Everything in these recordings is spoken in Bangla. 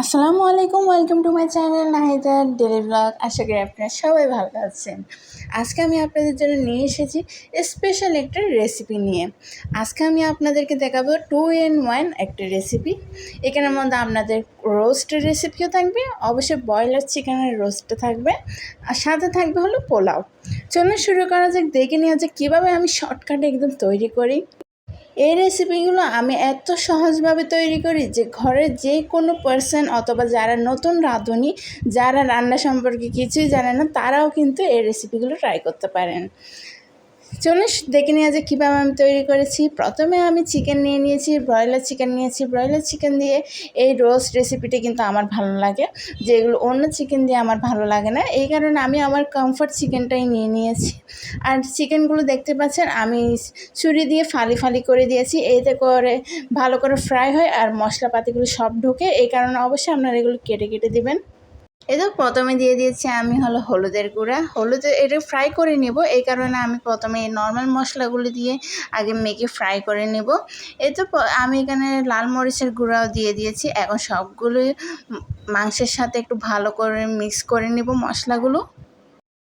আসসালামু আলাইকুম ওয়েলকাম টু মাই চ্যানেল নাহিদার ডেলি ব্লগ আশা করি আপনারা সবাই ভালো আছেন। আজকে আমি আপনাদের জন্য নিয়ে এসেছি স্পেশাল একটা রেসিপি নিয়ে। আজকে আমি আপনাদেরকে দেখাবো টু ইন ওয়ান একটা রেসিপি এখানের মধ্যে আপনাদের রোস্টের রেসিপিও থাকবে, অবশ্যই ব্রয়লার চিকেনের রোস্টও থাকবে। আর সাথে থাকবে হলো পোলাও। চলুন শুরু করা যাক, দেখে নেওয়া যাক কীভাবে আমি শর্টকাটে একদম তৈরি করি। এই রেসিপিগুলো আমি এত সহজভাবে তৈরি করি যে ঘরের যে কোনো পার্সন অথবা যারা নতুন রাঁধুনি, যারা রান্না সম্পর্কে কিছুই জানে না, তারাও কিন্তু এই রেসিপিগুলো ট্রাই করতে পারেন। চলুন দেখে নেওয়া যে কীভাবে আমি তৈরি করেছি। প্রথমে আমি চিকেন নিয়ে নিয়েছি ব্রয়লার চিকেন নিয়েছি। ব্রয়লার চিকেন দিয়ে এই রোস্ট রেসিপিটা কিন্তু আমার ভালো লাগে। যেগুলো অন্য চিকেন দিয়ে আমার ভালো লাগে না। এই কারণে আমি আমার কমফর্ট চিকেনটাই নিয়ে নিয়েছি। আর চিকেনগুলো দেখতে পাচ্ছেন, আমি ছুরি দিয়ে ফালি ফালি করে দিয়েছি। এতে করে ভালো করে ফ্রাই হয় আর মশলাপাতিগুলো সব ঢোকে। এই কারণে অবশ্যই আপনারা এগুলো কেটে কেটে দেবেন। এটা প্রথমে দিয়ে দিয়েছি আমি হলো হলুদের গুঁড়া। হলুদ এটা ফ্রাই করে নেব, এই কারণে আমি প্রথমে এই নর্মাল মশলাগুলো দিয়ে আগে মেখে ফ্রাই করে নেব। এই তো, আমি এখানে লাল মরিচের গুঁড়াও দিয়ে দিয়েছি। এখন সবগুলোই মাংসের সাথে একটু ভালো করে মিক্স করে নেব মশলাগুলো।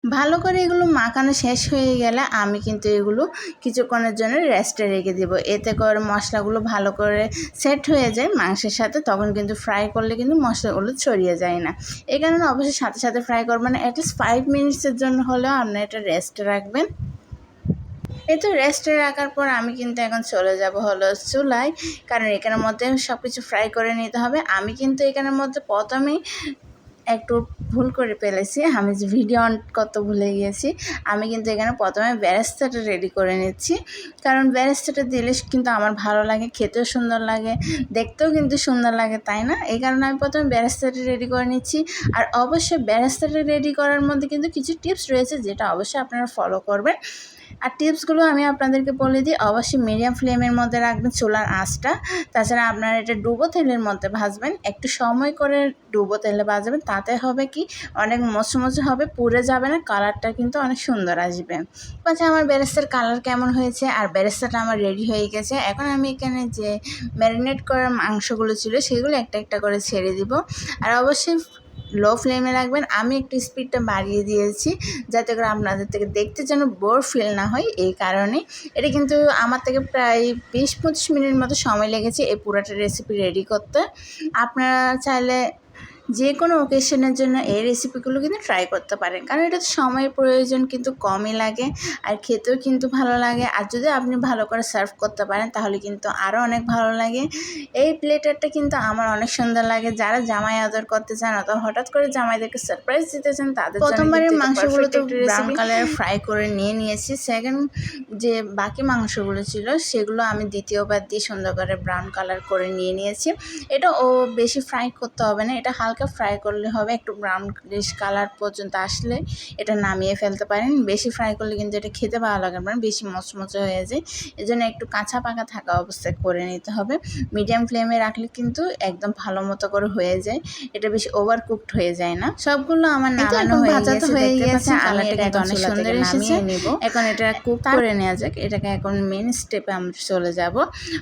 ভালো করে এগুলো মাখানো শেষ হয়ে গেলে আমি কিন্তু এগুলো কিছুক্ষণের জন্য রেস্টে রেখে দেবো। এতে করে মশলাগুলো ভালো করে সেট হয়ে যায় মাংসের সাথে, তখন কিন্তু ফ্রাই করলে কিন্তু মশলাগুলো ছড়িয়ে যায় না। এই কারণে অবশ্যই সাথে সাথে ফ্রাই করবেন অ্যাটলিস্ট ফাইভ মিনিটসের জন্য হলেও আপনার এটা রেস্টে রাখবেন। এই তো রেস্টে রাখার পর আমি কিন্তু এখন চলে যাব হলো চুলায়, কারণ এখানের মধ্যে সব কিছু ফ্রাই করে নিতে হবে। আমি কিন্তু এখানের মধ্যে প্রথমেই একটু ভুল করে ফেলেছি। আমি যে ভিডিও অন করতে ভুলে গিয়েছি। আমি কিন্তু এখানে প্রথমে ব্যারেস্তাটা রেডি করে নিচ্ছি। কারণ ব্যারেস্তাটা দিলে কিন্তু আমার ভালো লাগে, খেতেও সুন্দর লাগে, দেখতেও কিন্তু সুন্দর লাগে, তাই না? এই কারণে আমি প্রথমে ব্যারেস্তাটা রেডি করে নিচ্ছি। আর অবশ্যই ব্যারেস্তাটা রেডি করার মধ্যে কিন্তু কিছু টিপস রয়েছে যেটা অবশ্যই আপনারা ফলো করবেন। আর টিপসগুলো আমি আপনাদেরকে বলে দিই, অবশ্যই মিডিয়াম ফ্লেমের মধ্যে রাখবেন চুলার আঁচটা। তাছাড়া আপনারা এটা ডুবো তেলের মধ্যে ভাজবেন। একটু সময় করে ডুবো তেলে ভাজবেন, তাতে হবে কি, অনেক মচমচে হবে, পুড়ে যাবে না কালারটা কিন্তু অনেক সুন্দর আসবে। আচ্ছা আমার বেরেস্তার কালার কেমন হয়েছে? আর বেরেস্তাটা আমার রেডি হয়ে গেছে। এখন আমি এখানে যে ম্যারিনেট করার মাংসগুলো ছিল, সেগুলো একটা একটা করে ছেড়ে দিব। আর অবশ্যই লো ফ্লেমে রাখবেন। আমি একটু স্পিডটা বাড়িয়ে দিয়েছি যাতে করে আপনাদের থেকে দেখতে যেন বোর ফিল না হয় এই কারণে। এটা কিন্তু আমার থেকে প্রায় বিশ পঁচিশ মিনিট মতো সময় লেগেছে এই পুরোটা রেসিপি রেডি করতে। আপনারা চাইলে যে কোনো ওকেশনের জন্য এই রেসিপিগুলো কিন্তু ট্রাই করতে পারেন। কারণ এটা সময়ের প্রয়োজন কিন্তু কমই লাগে আর খেতেও কিন্তু ভালো লাগে। আর যদি আপনি ভালো করে সার্ভ করতে পারেন তাহলে কিন্তু আরও অনেক ভালো লাগে। এই প্লেটারটা কিন্তু আমার অনেক সুন্দর লাগে। যারা জামাই আদর করতে চান অথবা হঠাৎ করে জামাইদেরকে সারপ্রাইজ দিতে চান তাদের প্রথমবারের মাংসগুলো তো ব্রাউন কালার ফ্রাই করে নিয়ে নিয়েছি। সেকেন্ড যে বাকি মাংসগুলো ছিল সেগুলো আমি দ্বিতীয়বার দিয়ে সুন্দর করে ব্রাউন কালার করে নিয়ে নিয়েছি। এটা ও বেশি ফ্রাই করতে হবে না। এটা হালকা হালকা ফ্রাই করলে হবে একটু ব্রাউন কালার পর্যন্ত আসলে এটা নামিয়ে ফেলতে পারেন। বেশি ফ্রাই করলে কিন্তু এটা খেতে ভালো লাগে না বেশি মচমচে হয়ে যায়। এই জন্য একটু কাঁচা পাকা থাকা অবস্থায় করে নিতে হবে। মিডিয়াম ফ্লেমে রাখলে কিন্তু একদম ভালো মতো করে হয়ে যায়। এটা বেশি ওভার কুকড হয়ে যায় না। সবগুলো আমার নামানো হয়ে গেছে হয়ে গেছে আলাটা কিন্তু অনেক সুন্দর এসেছে। এখন এটা কুক করে নেওয়া যাক এটাকে এখন মেন স্টেপে আমরা চলে যাব।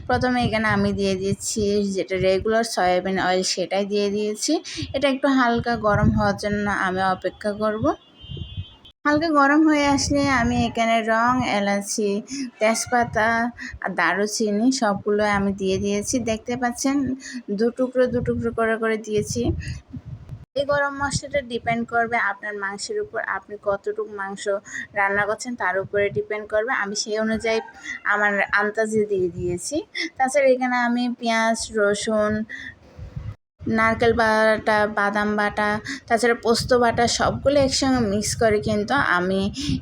প্রথমে এখানে আমি দিয়ে দিয়েছি যেটা রেগুলার সয়াবিন অয়েল সেটাই দিয়ে দিয়েছি। এটা একটু হালকা গরম হওয়ার জন্য আমি অপেক্ষা করব। হালকা গরম হয়ে আসলে আমি এখানে রং, এলাচি, তেজপাতা আর দারুচিনি সবগুলো আমি দিয়ে দিয়েছি। দেখতে পাচ্ছেন, দু টুকরো দু টুকরো করে করে দিয়েছি। এই গরম মশলাটা ডিপেন্ড করবে আপনার মাংসের উপর। আপনি কতটুকু মাংস রান্না করছেন তার উপরে ডিপেন্ড করবে। আমি সেই অনুযায়ী আমার আন্দাজে দিয়ে দিয়েছি। তাছাড়া এখানে আমি পেঁয়াজ, রসুন নারকেল বাটা বাদাম বাটা তাছাড়া পোস্ত বাটা সবগুলো একসঙ্গে মিক্স করে কিন্তু আমি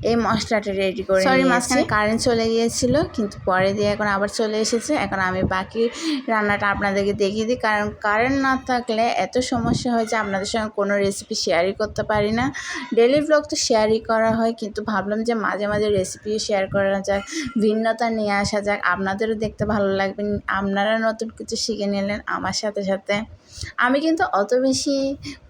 এই মশলাটা রেডি করে সরি মাঝখানে কারেন্ট চলে গিয়েছিল কিন্তু পরে দিয়ে এখন আবার চলে এসেছে। এখন আমি বাকি রান্নাটা আপনাদেরকে দেখিয়ে দিই। কারণ কারেন্ট না থাকলে এত সমস্যা হয় যে আপনাদের সঙ্গে কোনো রেসিপি শেয়ারই করতে পারি না। ডেলি ব্লগ তো শেয়ারই করা হয় কিন্তু ভাবলাম যে মাঝে মাঝে রেসিপি শেয়ার করা যাক ভিন্নতা নিয়ে আসা যাক। আপনাদেরও দেখতে ভালো লাগবে। আপনারা নতুন কিছু শিখে নিলেন আমার সাথে সাথে। আমি কিন্তু অত বেশি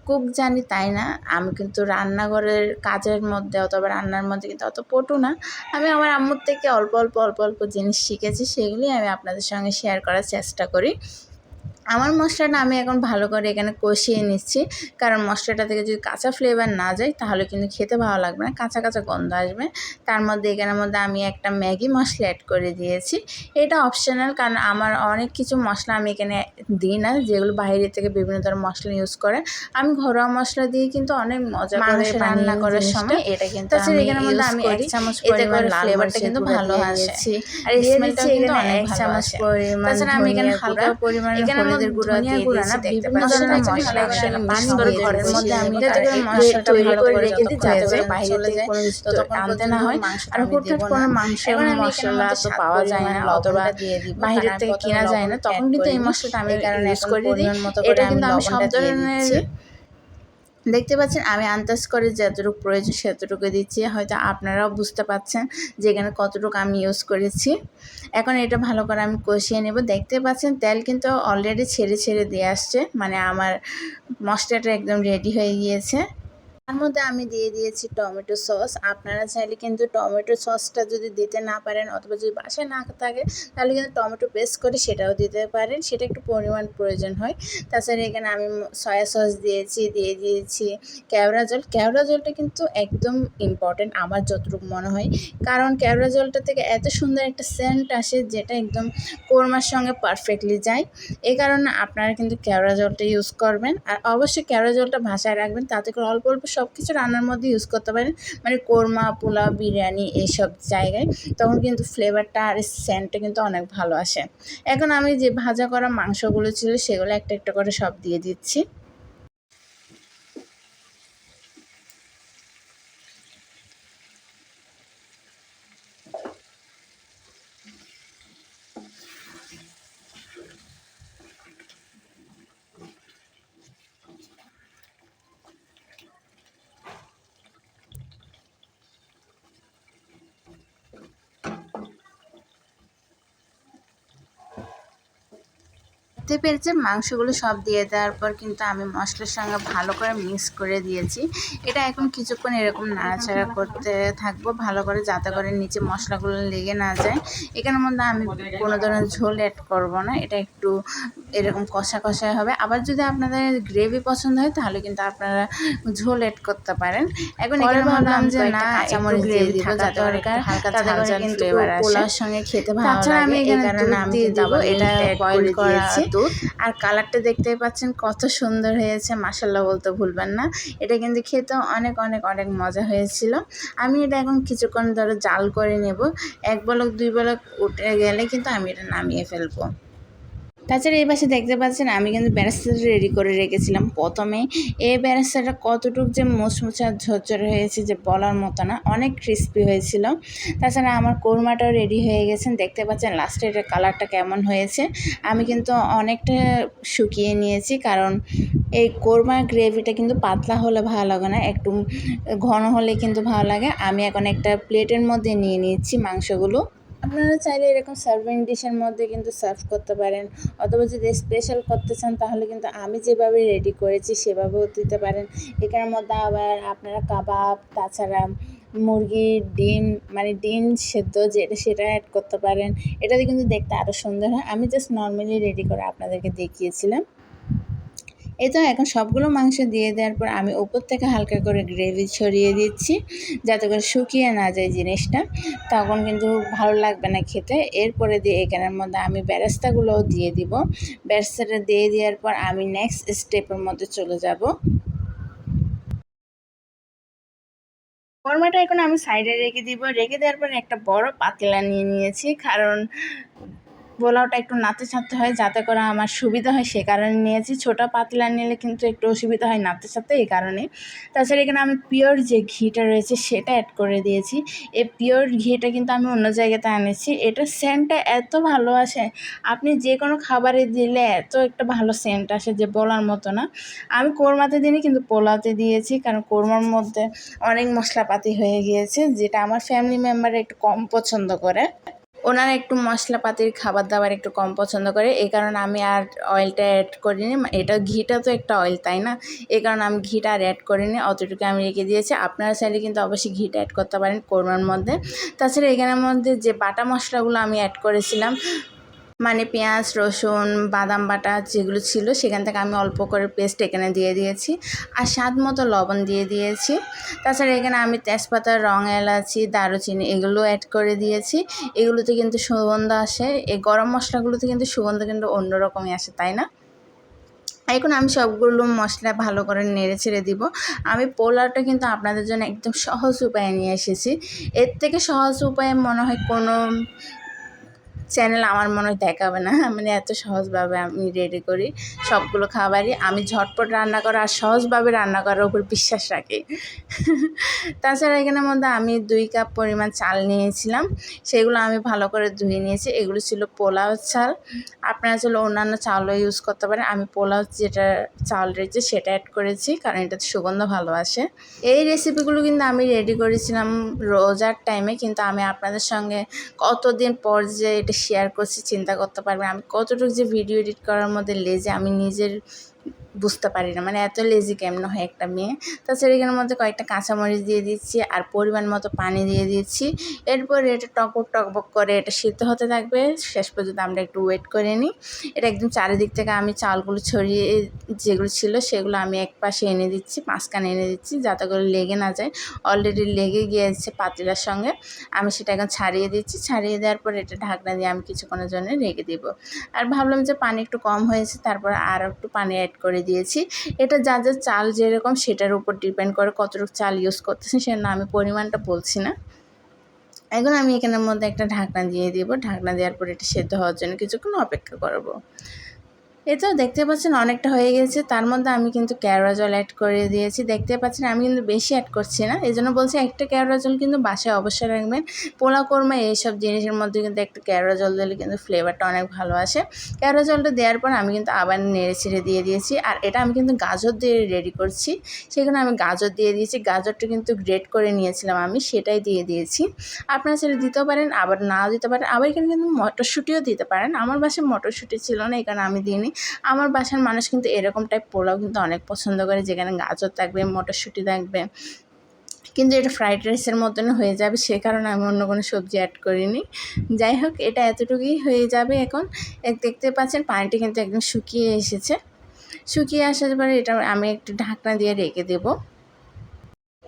কুক জানি তাই না। আমি কিন্তু রান্নাঘরের কাজের মধ্যে অথবা রান্নার মধ্যে কিন্তু অত পটু না। আমি আমার আম্মুর থেকে অল্প অল্প অল্প অল্প জিনিস শিখেছি সেগুলি আমি আপনাদের সঙ্গে শেয়ার করার চেষ্টা করি। আমার মশলাটা আমি এখন ভালো করে এখানে কষিয়ে নিচ্ছি। কারণ মশলাটা থেকে যদি কাঁচা ফ্লেভার না যায় তাহলে কিন্তু খেতে ভালো লাগবে না কাঁচা কাঁচা গন্ধ আসবে। তার মধ্যে এখানের মধ্যে আমি একটা ম্যাগি মশলা অ্যাড করে দিয়েছি। এটা অপশনাল কারণ আমার অনেক কিছু মশলা আমি এখানে দিই না যেগুলো বাইরে থেকে বিভিন্ন ধরনের মশলা ইউজ করে। আমি ঘরোয়া মশলা দিয়ে কিন্তু অনেক মজা করে রান্না করার সময় এটা কিন্তু তাছাড়া এখানের মধ্যে আমি এক চামচ পরিমাণ ফ্লেভারটা কিন্তু ভালো আসে। আর স্মেলটা কিন্তু অনেক চামচ পরিমাণ তাছাড়া আমি এখানে হালকা পরিমাণ হলুদের গুঁড়া দিয়ে দিয়েছি বিভিন্ন ধরনের মশলা একসাথে পানি করে ঘরের মধ্যে আমি যাতে করে মশলাটা ভালো করে রেখে দিই যাতে করে বাইরে থেকে কোনো টানতে না হয়। আর হুটহাট কোনো মাংসের মশলা তো পাওয়া যায় না অথবা বাইরের থেকে কেনা যায় না তখন কিন্তু এই মশলাটা আমি কারণে ইউজ করে দিই। এটা কিন্তু আমি সব ধরনের দেখতে পাচ্ছেন, আমি আন্দাজ করে যতটুকু প্রয়োজন সেতটুকু দিচ্ছি। হয়তো আপনারাও বুঝতে পাচ্ছেন যে এখানে কতটুকু আমি ইউজ করেছি। এখন এটা ভালো করে আমি কষিয়ে নেব। দেখতে পাচ্ছেন, তেল কিন্তু অলরেডি ছেড়ে ছেড়ে দিয়ে আসছে। মানে আমার মশলাটা একদম রেডি হয়ে গিয়েছে। তার মধ্যে আমি দিয়ে দিয়েছি টমেটো সস। আপনারা চাইলে কিন্তু টমেটো সসটা যদি দিতে না পারেন অথবা যদি বাসায় না থাকে, তাহলে কিন্তু টমেটো পেস্ট করে সেটাও দিতে পারেন। সেটা একটু পরিমাণ প্রয়োজন হয়। তাছাড়া এখানে আমি সয়া সস দিয়েছি, দিয়ে দিয়েছি কেওড়া জল। কেওড়া জলটা কিন্তু একদম ইম্পর্টেন্ট আমার যতটুকু মনে হয়। কারণ কেওড়া জলটা থেকে এত সুন্দর একটা সেন্ট আসে যেটা একদম কোরমার সঙ্গে পারফেক্টলি যায়। এই কারণে আপনারা কিন্তু কেওড়া জলটা ইউজ করবেন। আর অবশ্যই কেওড়া জলটা ভাসায় রাখবেন। তাতে করে অল্প অল্প সব কিছু রান্নার মধ্যে ইউজ করতে পারেন। মানে কোরমা, পোলাও, বিরিয়ানি এইসব জায়গায় তখন কিন্তু ফ্লেভারটা আর সেন্টটা কিন্তু অনেক ভালো আসে। এখন আমি যে ভাজা করা মাংসগুলো ছিল সেগুলো একটা একটা করে সব দিয়ে দিচ্ছি। দেখতে পেরেছে, মাংসগুলো সব দিয়ে দেওয়ার পর কিন্তু আমি মশলার সঙ্গে ভালো করে মিক্স করে দিয়েছি। এটা এখন কিছুক্ষণ এরকম নাড়াচাড়া করতে থাকব, ভালো করে যাতে করে নিচে মশলাগুলো লেগে না যায়। এখানের মধ্যে আমি কোনো ধরনের ঝোল অ্যাড করব না, এটা একটু এরকম কষা কষায় হবে। আবার যদি আপনাদের গ্রেভি পছন্দ হয় তাহলে কিন্তু আপনারা ঝোল এড করতে পারেন। এখন এখানে ভাবলাম যে না কাঁচামরিচ দিয়ে দিব যাতে করে হালকা ঝাল ঝাল ফ্লেভার আসে। পোলার সঙ্গে খেতে ভালো লাগে আমি এই কারণে আমি দেবো এটা বয়েল করেছি দুধ। আর কালারটা দেখতে পাচ্ছেন কত সুন্দর হয়েছে মাসাল্লাহ বলতে ভুলবেন না। এটা কিন্তু খেতেও অনেক অনেক অনেক মজা হয়েছিল। আমি এটা এখন কিছুক্ষণ ধরে জাল করে নেব। এক বলক দুই বলক উঠে গেলে কিন্তু আমি এটা নামিয়ে ফেলব। তাছাড়া এই পাশে দেখতে পাচ্ছেন, আমি কিন্তু ব্যারাস্তাটা রেডি করে রেখেছিলাম। প্রথমে এই ব্যারাস্তাটা কতটুকু যে মুচমুচা, ঝরঝরে হয়েছে যে বলার মতো না, অনেক ক্রিস্পি হয়েছিল। তাছাড়া আমার কোরমাটাও রেডি হয়ে গেছেন দেখতে পাচ্ছেন লাস্টে এটা কালারটা কেমন হয়েছে। আমি কিন্তু অনেকটা শুকিয়ে নিয়েছি, কারণ এই কোরমার গ্রেভিটা কিন্তু পাতলা হলে ভালো লাগে না, একটু ঘন হলে কিন্তু ভালো লাগে। আমি এখন একটা প্লেটের মধ্যে নিয়ে নিচ্ছি মাংসগুলো। আপনারা চাইলে এরকম সার্ভিং ডিশের মধ্যে কিন্তু সার্ভ করতে পারেন, অথবা যদি স্পেশাল করতে চান তাহলে কিন্তু আমি যেভাবে রেডি করেছি সেভাবেও দিতে পারেন। এখানের মধ্যে আবার আপনারা কাবাব, তাছাড়া মুরগির ডিম মানে ডিম সেদ্ধ যেটা সেটা অ্যাড করতে পারেন। এটাতে কিন্তু দেখতে আরও সুন্দর হয়। আমি জাস্ট নর্মালি রেডি করে আপনাদেরকে দেখিয়েছিলাম। এই তো এখন সবগুলো মাংস দিয়ে দেওয়ার পর আমি উপর থেকে হালকা করে গ্রেভি ছড়িয়ে দিচ্ছি, যাতে করে শুকিয়ে না যায় জিনিসটা। তখন কিন্তু ভালো লাগবে না খেতে। এরপরে দিয়ে এখানের মধ্যে আমি ব্যারেস্তাগুলোও দিয়ে দিব। ব্যারেস্তাটা দিয়ে দেওয়ার পর আমি নেক্সট স্টেপের মধ্যে চলে যাব। কর্মাটা এখন আমি সাইডে রেখে দিব। রেখে দেওয়ার পর একটা বড় পাতলা নিয়ে নিয়েছি, কারণ পোলাওটা একটু নাড়তে ছাড়তে হয়, যাতে করে আমার সুবিধা হয় সে কারণে নিয়েছি। ছোটো পাতলা নিলে কিন্তু একটু অসুবিধা হয় নাড়তে ছাড়তে এই কারণে। তাছাড়া এখানে আমি পিওর যে ঘিটা রয়েছে সেটা অ্যাড করে দিয়েছি। এই পিওর ঘিটা কিন্তু আমি অন্য জায়গাতে আনেছি এটা সেন্টটা এত ভালো আসে, আপনি যে কোনো খাবারে দিলে এত একটা ভালো সেন্ট আসে যে বলার মতো না। আমি কোরমাতে দিনই কিন্তু পোলাওতে দিয়েছি, কারণ কোরমার মধ্যে অনেক মশলাপাতি হয়ে গিয়েছে, যেটা আমার ফ্যামিলি মেম্বার একটু কম পছন্দ করে। ওনারা একটু মশলাপাতির খাবার দাবার একটু কম পছন্দ করে। এই কারণে আমি আর অয়েলটা অ্যাড করিনি। এটা ঘিটা তো একটা অয়েল তাই না? এই কারণে আমি ঘিটা আর অ্যাড করিনি। অতটুকু আমি রেখে দিয়েছি। আপনারা চাইলে কিন্তু অবশ্যই ঘিটা অ্যাড করতে পারেন কোরমার মধ্যে। তাছাড়া এখানের মধ্যে যে বাটা মশলাগুলো আমি অ্যাড করেছিলাম মানে পেঁয়াজ, রসুন, বাদাম বাটা যেগুলো ছিল সেখান থেকে আমি অল্প করে পেস্ট এখানে দিয়ে দিয়েছি আর স্বাদ মতো লবণ দিয়ে দিয়েছি। তাছাড়া এখানে আমি তেজপাতা, রং এলাচি, দারুচিনি এগুলো অ্যাড করে দিয়েছি। এগুলোতে কিন্তু সুগন্ধ আসে। এই গরম মশলাগুলোতে কিন্তু সুগন্ধ কিন্তু অন্যরকমই আসে, তাই না? এখন আমি সবগুলো মশলা ভালো করে নেড়ে ছেড়ে দিব। আমি পোলাওটা কিন্তু আপনাদের জন্য একদম সহজ উপায়ে নিয়ে এসেছি। এর থেকে সহজ উপায়ে মনে হয় কোনো চ্যানেল আমার মনে হয় দেখাবে না। মানে এত সহজভাবে আমি রেডি করি সবগুলো খাবারই। আমি ঝটপট রান্না করা আর সহজভাবে রান্না করার উপর বিশ্বাস রাখি। তাছাড়া এখানের মধ্যে আমি দুই কাপ পরিমাণ চাল নিয়েছিলাম। সেগুলো আমি ভালো করে ধুয়ে নিয়েছি। এগুলো ছিল পোলাও চাল। আপনারা চলো অন্যান্য চালও ইউজ করতে পারেন। আমি পোলাও যেটা চাল রয়েছে সেটা অ্যাড করেছি, কারণ এটাতে সুগন্ধ ভালো আসে। এই রেসিপিগুলো কিন্তু আমি রেডি করেছিলাম রোজার টাইমে কিন্তু আমি আপনাদের সঙ্গে কতদিন পর যে এটা শেয়ার করছি, চিন্তা করতে পারবেন আমি কতটুকু যে ভিডিও এডিট করার মধ্যে লেজে আমি নিজের বুঝতে পারি না। মানে এত লেজি কেমন হয় একটা মেয়ে? তাছাড়া এখানের মধ্যে কয়েকটা কাঁচামরিচ দিয়ে দিচ্ছি আর পরিমাণ মতো পানি দিয়ে দিচ্ছি। এরপর এটা টকবক টকবক করে এটা সিদ্ধ হতে থাকবে। শেষ পর্যন্ত আমরা একটু ওয়েট করে নিই। এটা একদম চারিদিক থেকে আমি চালগুলো ছড়িয়ে, যেগুলো ছিল সেগুলো আমি এক পাশে এনে দিচ্ছি, মাঝখানে এনে দিচ্ছি যাতে করে লেগে না যায়। অলরেডি লেগে গিয়েছে পাতিলার সঙ্গে। আমি সেটা এখন ছাড়িয়ে দিচ্ছি। ছাড়িয়ে দেওয়ার পর এটা ঢাকনা দিয়ে আমি কিছুক্ষণের জন্য রেখে দিব। আর ভাবলাম যে পানি একটু কম হয়েছে, তারপর আর একটু পানি অ্যাড করে দিয়েছি। এটা যা যা চাল যেরকম সেটার উপর ডিপেন্ড করে কতটুকু চাল ইউজ করতেছি সে না আমি পরিমাণটা বলছি না। এখন আমি এখানের মধ্যে একটা ঢাকনা দিয়ে দিব। ঢাকনা দেওয়ার পর এটা সেদ্ধ হওয়ার জন্য কিছুক্ষণ অপেক্ষা করব। এতেও দেখতে পাচ্ছেন অনেকটা হয়ে গেছে। তার মধ্যে আমি কিন্তু ক্যারোয়া জল অ্যাড করে দিয়েছি। দেখতে পাচ্ছেন আমি কিন্তু বেশি অ্যাড করছি না। এই জন্য বলছি একটা ক্যারোয়া জল কিন্তু বাসায় অবশ্যই রাখবেন। পোলা কর্মা এইসব জিনিসের মধ্যে কিন্তু একটা ক্যারোয়া জল দিলে কিন্তু ফ্লেভারটা অনেক ভালো আসে। ক্যারোয়া জলটা দেওয়ার পর আমি কিন্তু আবার নেড়ে ছেড়ে দিয়ে দিয়েছি। আর এটা আমি কিন্তু গাজর দিয়ে রেডি করছি। সেখানে আমি গাজর দিয়ে দিয়েছি। গাজরটা কিন্তু গ্রেট করে নিয়েছিলাম আমি, সেটাই দিয়ে দিয়েছি। আপনারা সেটা দিতেও পারেন, আবার নাও দিতে পারেন। আবার এখানে কিন্তু মটরশুঁটিও দিতে পারেন। আমার বাসায় মটরশুঁটি ছিল না এখানে আমি দিইনি। আমার বাসার মানুষ কিন্তু এরকম টাইপ পোলাও কিন্তু অনেক পছন্দ করে, যেখানে গাজর থাকবে, মটরশুঁটি থাকবে। কিন্তু এটা ফ্রাইড রাইসের মতন হয়ে যাবে, সে কারণে আমি অন্য কোনো সবজি অ্যাড করিনি। যাই হোক, এটা এতটুকুই হয়ে যাবে এখন। দেখতে পাচ্ছেন পানিটি কিন্তু একদম শুকিয়ে এসেছে। শুকিয়ে আসার পরে এটা আমি একটু ঢাকনা দিয়ে রেখে দেবো।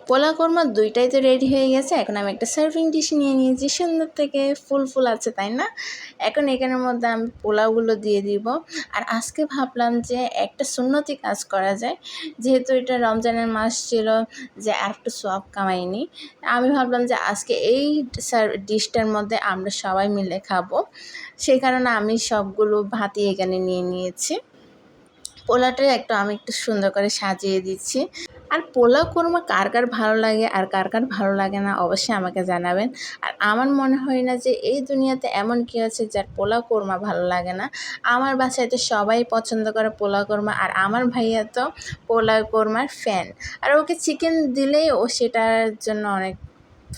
পোলা কর্মা দুইটাই তো রেডি হয়ে গেছে। এখন আমি একটা সার্ভিং ডিশ নিয়ে নিয়েছি, সুন্দর থেকে ফুল ফুল আছে, তাই না? এখন এখানের মধ্যে আমি পোলাওগুলো দিয়ে দিব। আর আজকে ভাবলাম যে একটা সুন্নতি কাজ করা যায়। যেহেতু এটা রমজানের মাস ছিল যে একটু সব কামাইনি, আমি ভাবলাম যে আজকে এই ডিশটার মধ্যে আমরা সবাই মিলে খাব। সেই কারণে আমি সবগুলো ভাতি এখানে নিয়ে নিয়েছি। পোলাটা একটু আমি একটু সুন্দর করে সাজিয়ে দিচ্ছি। আর পোলাও কোরমা কার কার ভালো লাগে আর কার কার ভালো লাগে না অবশ্যই আমাকে জানাবেন। আর আমার মনে হয় না যে এই দুনিয়াতে এমন কি আছে যার পোলাও কোরমা ভালো লাগে না। আমার বাসায় তো সবাই পছন্দ করে পোলাও কোরমা আর আমার ভাইয়া তো পোলাও কোরমার ফ্যান আর ওকে চিকেন দিলেই ও সেটার জন্য অনেক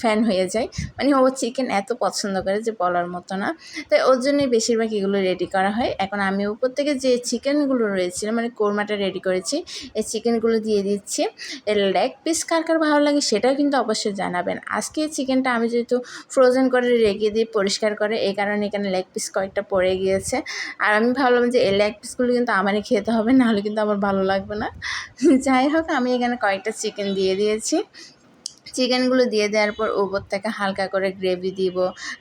ফ্যান হয়ে যায়। মানে ও চিকেন এত পছন্দ করে যে বলার মতো না। তাই ওর জন্যই বেশিরভাগ এগুলো রেডি করা হয়। এখন আমি উপর থেকে যে চিকেনগুলো রয়েছিল মানে কোরমাটা রেডি করেছি, এই চিকেনগুলো দিয়ে দিচ্ছি। এর লেগ পিস কার কার ভালো লাগে সেটাও কিন্তু অবশ্যই জানাবেন। আজকে চিকেনটা আমি যেহেতু ফ্রোজেন করে রেখে দিই, পরিষ্কার করে, এই কারণে এখানে লেগ পিস কয়েকটা পড়ে গিয়েছে। আর আমি ভাবলাম যে এই লেগ পিসগুলো কিন্তু আমারই খেতে হবে, নাহলে কিন্তু আমার ভালো লাগবে না। যাই হোক, আমি এখানে কয়েকটা চিকেন দিয়ে দিয়েছি। চিকেনগুলো দিয়ে দেওয়ার পর উপর থেকে হালকা করে গ্রেভি দিব।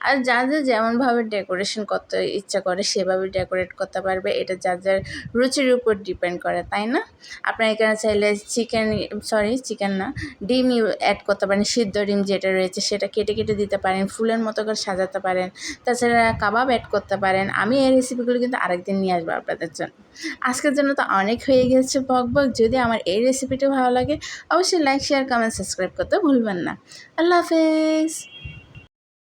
আর যা যা যেমনভাবে ডেকোরেশন করতে ইচ্ছা করে সেভাবে ডেকোরেট করতে পারবে। এটা যার যার রুচির উপর ডিপেন্ড করে, তাই না? আপনার এখানে চাইলে চিকেন সরি চিকেন না, ডিম অ্যাড করতে পারেন, সিদ্ধ ডিম যেটা রয়েছে সেটা কেটে কেটে দিতে পারেন, ফুলের মতো করে সাজাতে পারেন। তাছাড়া কাবাব অ্যাড করতে পারেন। আমি এই রেসিপিগুলো কিন্তু আরেকদিন নিয়ে আসব আপনাদের জন্য। আজকের জন্য তো অনেক হয়ে গেছে বক বক। যদি আমার এই রেসিপিটা ভালো লাগে, অবশ্যই লাইক শেয়ার কমেন্ট সাবস্ক্রাইব করতে ভুলবেন না। আল্লাহ হাফেজ।